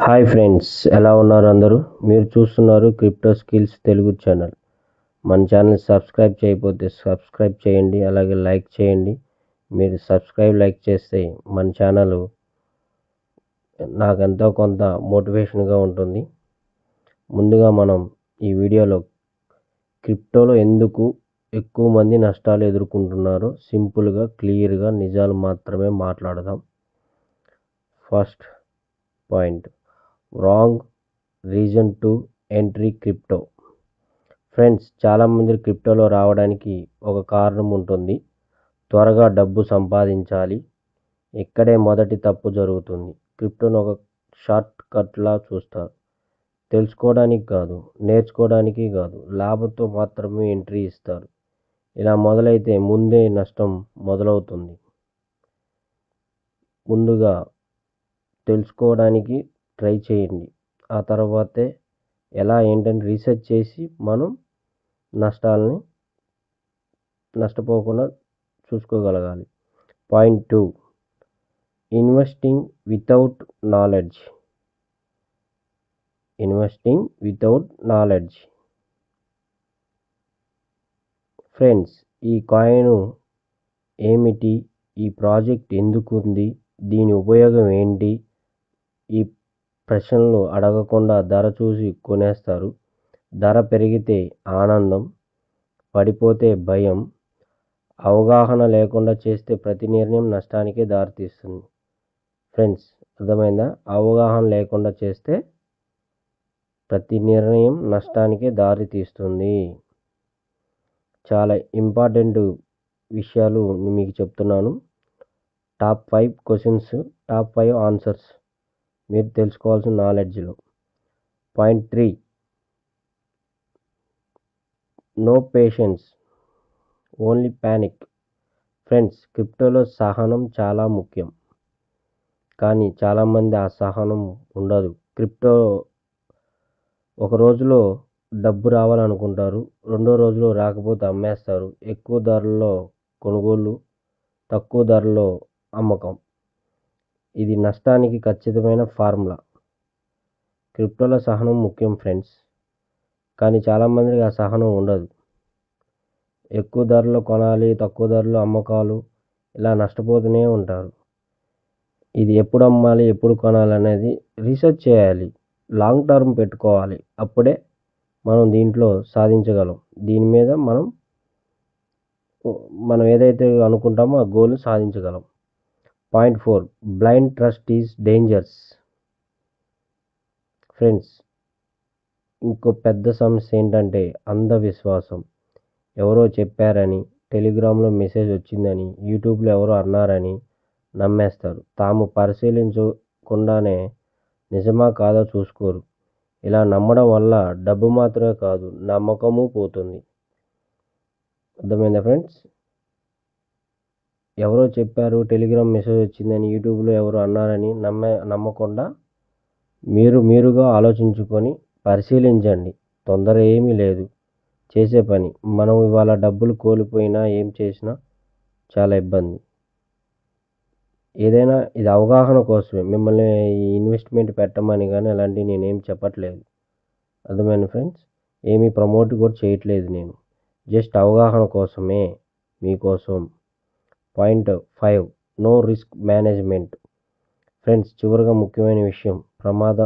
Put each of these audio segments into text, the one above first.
Hi friends ఎలా ఉన్నారు అందరూ? మీరు చూస్తున్నారు క్రిప్టో స్కిల్స్ తెలుగు ఛానల్. మన ఛానల్ సబ్స్క్రైబ్ చేయకపోతే సబ్స్క్రైబ్ చేయండి అలాగే లైక్ చేయండి. మీరు సబ్స్క్రైబ్ లైక్ చేస్తే మన ఛానల్ నాకు ఎంతో కొంత మోటివేషన్గా ఉంటుంది. ముందుగా మనం ఈ వీడియోలో క్రిప్టోలో ఎందుకు ఎక్కువ మంది నష్టాలు ఎదుర్కొంటున్నారో సింపుల్గా క్లియర్గా నిజాలు మాత్రమే మాట్లాడదాం. First point. Wrong reason to entry crypto friends చాలామంది క్రిప్టోలో రావడానికి ఒక కారణం ఉంటుంది. త్వరగా డబ్బు సంపాదించాలి. ఇక్కడే మొదటి తప్పు జరుగుతుంది. క్రిప్టోను ఒక షార్ట్ కట్లా చూస్తారు. తెలుసుకోవడానికి కాదు నేర్చుకోవడానికి కాదు లాభంతో మాత్రమే ఎంట్రీ ఇస్తారు. ఇలా మొదలైతే ముందే నష్టం మొదలవుతుంది. ముందుగా తెలుసుకోవడానికి ట్రై చేయండి. ఆ తర్వాతే ఎలా ఏంటని రీసెర్చ్ చేసి మనం నష్టాలని నష్టపోకుండా చూసుకోగలగాలి. Point two. Investing without knowledge. Investing without knowledge. Friends ఈ కాయిన్ ఏమిటి? ఈ ప్రాజెక్ట్ ఎందుకు ఉంది దీని ఉపయోగం ఏంటి? ఈ ప్రశ్నలు అడగకుండా ధర చూసి కొనేస్తారు. ధర పెరిగితే ఆనందం పడిపోతే భయం అవగాహన లేకుండా చేస్తే ప్రతి నిర్ణయం నష్టానికే దారితీస్తుంది. ఫ్రెండ్స్ అర్థమైందా? అవగాహన లేకుండా చేస్తే ప్రతి నిర్ణయం నష్టానికే దారితీస్తుంది. చాలా ఇంపార్టెంట్ విషయాలు మీకు చెప్తున్నాను. Top five questions top five answers. మీరు తెలుసుకోవాల్సిన నాలెడ్జ్లో. Point three. No patience. Only panic. Friends క్రిప్టోలో సహనం చాలా ముఖ్యం. కానీ చాలామంది ఆ సహనం ఉండదు. క్రిప్టో ఒక రోజులో డబ్బు రావాలనుకుంటారు రెండో రోజులో రాకపోతే అమ్మేస్తారు. ఎక్కువ ధరలో కొనుగోలు తక్కువ ధరలో అమ్మకం. ఇది నష్టానికి ఖచ్చితమైన ఫార్ములా. క్రిప్టోలో సహనం ముఖ్యం ఫ్రెండ్స్. కానీ చాలామందికి ఆ సహనం ఉండదు. ఎక్కువ ధరలో కొనాలి తక్కువ ధరలో అమ్మకాలు ఇలా నష్టపోతూనే ఉంటారు. ఇది ఎప్పుడు అమ్మాలి ఎప్పుడు కొనాలి అనేది రీసెర్చ్ చేయాలి. లాంగ్ టర్మ్ పెట్టుకోవాలి. అప్పుడే మనం దీంట్లో సాధించగలం. దీని మీద మనం మనం ఏదైతే అనుకుంటామో ఆ గోల్ సాధించగలం. Point four blind trust is dangers. Friends ఇంకో పెద్ద సమస్య ఏంటంటే అంధవిశ్వాసం. ఎవరో చెప్పారని టెలిగ్రామ్లో మెసేజ్ వచ్చిందని యూట్యూబ్లో ఎవరో అన్నారని నమ్మేస్తారు. తాము పరిశీలించకుండానే నిజమా కాదో చూసుకోరు. ఇలా నమ్మడం వల్ల డబ్బు మాత్రమే కాదు నమ్మకము పోతుంది. అర్థమైందా ఫ్రెండ్స్? ఎవరో చెప్పారు టెలిగ్రామ్ మెసేజ్ వచ్చిందని యూట్యూబ్లో ఎవరు అన్నారని నమ్మే నమ్మకుండా మీరు మీరుగా ఆలోచించుకొని పరిశీలించండి. తొందర ఏమీ లేదు. చేసే పని. మనం ఇవాళ డబ్బులు కోల్పోయినా ఏం చేసినా చాలా ఇబ్బంది. ఏదైనా ఇది అవగాహన కోసమే. మిమ్మల్ని ఇన్వెస్ట్మెంట్ పెట్టమని కానీ అలాంటివి నేనేం చెప్పట్లేదు. అర్థమైన ఫ్రెండ్స్? ఏమీ ప్రమోట్ కూడా చేయట్లేదు నేను. జస్ట్ అవగాహన కోసమే మీకోసం. Point five no risk management. Friends చివరిగా ముఖ్యమైన విషయం ప్రమాద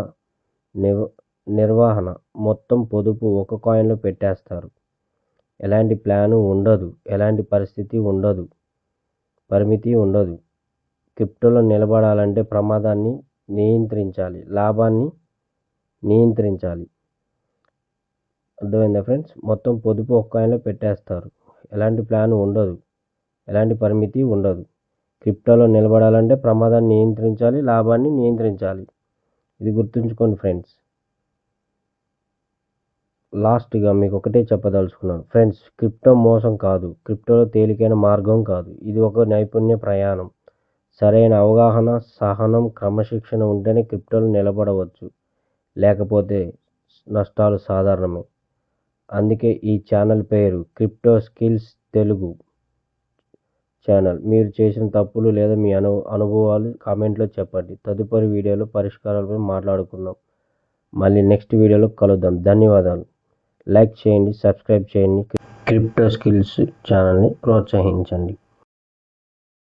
నిర్ నిర్వహణ. మొత్తం పొదుపు ఒక కాయిన్లో పెట్టేస్తారు. ఎలాంటి ప్లాను ఉండదు. ఎలాంటి పరిస్థితి ఉండదు. పరిమితి ఉండదు. క్రిప్టోలో నిలబడాలంటే ప్రమాదాన్ని నియంత్రించాలి. లాభాన్ని నియంత్రించాలి. అర్థమైందా ఫ్రెండ్స్? మొత్తం పొదుపు ఒక కాయిన్లో పెట్టేస్తారు. ఎలాంటి ప్లాన్ ఉండదు. ఎలాంటి పరిమితి ఉండదు. క్రిప్టోలో నిలబడాలంటే ప్రమాదాన్ని నియంత్రించాలి లాభాన్ని నియంత్రించాలి. ఇది గుర్తుంచుకోండి ఫ్రెండ్స్. లాస్ట్గా మీకు ఒకటే చెప్పదలుచుకున్నాను. ఫ్రెండ్స్ క్రిప్టో మోసం కాదు. క్రిప్టోలో తేలికైన మార్గం కాదు. ఇది ఒక నైపుణ్య ప్రయాణం. సరైన అవగాహన సహనం క్రమశిక్షణ ఉంటేనే క్రిప్టోలో నిలబడవచ్చు. లేకపోతే నష్టాలు సాధారణమే. అందుకే ఈ ఛానల్ పేరు క్రిప్టో స్కిల్స్ తెలుగు. ఛానల్. మీరు చేసిన తప్పులు లేదా మీ అను అనుభవాలు కామెంట్లో చెప్పండి. తదుపరి వీడియోలో పరిష్కారాలపై మాట్లాడుకుందాం. మళ్ళీ నెక్స్ట్ వీడియోలో కలుద్దాం. ధన్యవాదాలు. లైక్ చేయండి సబ్స్క్రైబ్ చేయండి. క్రిప్టో స్కిల్స్ ఛానల్ని ప్రోత్సహించండి.